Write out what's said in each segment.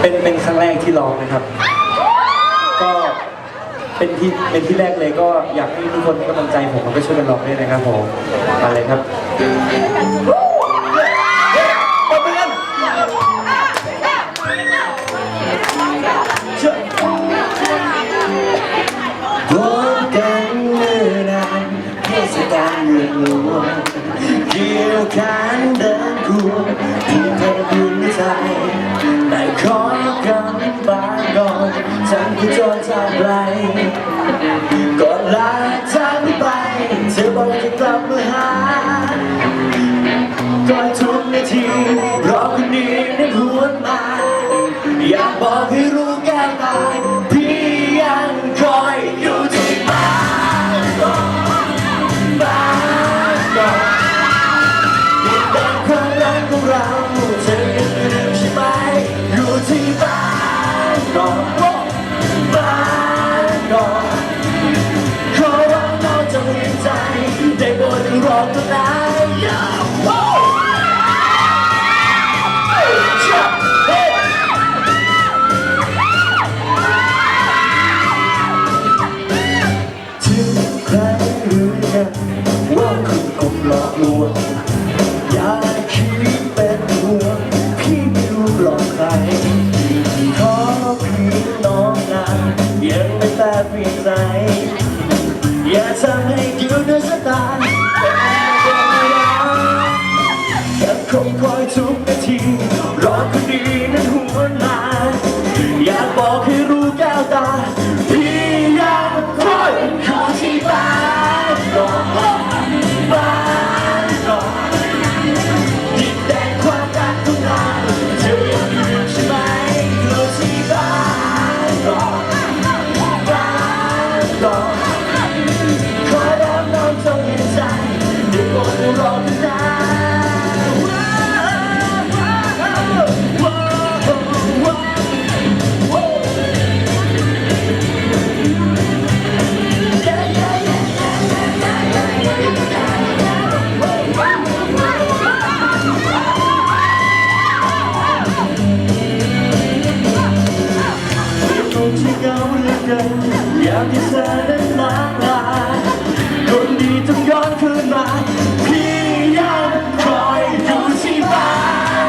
เป็นเป็นครั้งแรกที่ร้องนะครับ ก็เป็นที่เป็นที่แรกเลยก็อยากให้ทุกคนให้กำลังใจผมแล้วก็ช่วยกันร้องด้วยนะครับผมมาเลยครับปรบมือกันเชื่อพบกันเมื่อนานเทศกาลเรือนรวมเกี่ยวแขน คือจนจากไรก่อนลาจากไป เธอบอกจะกลับมาหากอดทุกนาทีรอคนนี้ ยังไม่แต่เพียงใจอย่าทำให้คิวเดินสตาร์ยังคงคอยทุกนาทีามที่เธอนั้นลาลาคนดีต้องย้อนคืนมาพี่ยังคอยอยู่ที่บ้า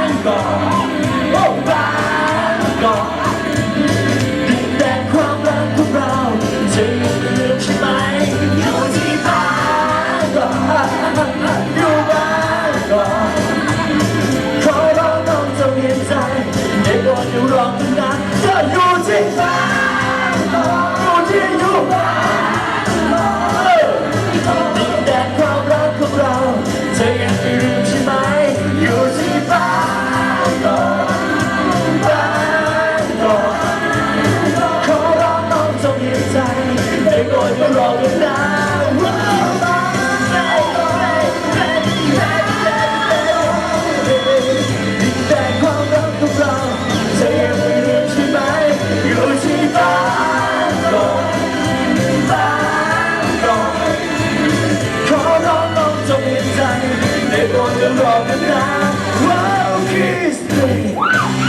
นก่อน ใจไม่โกรธก็รอกันนะแต่ความรักของเราจะยังไม่ลืมใช่ไหมอยู่ที่บ้านลมบ้านขอร้องน้องจงเห็นใจไม่โกรรอกันนะ Wow, kiss me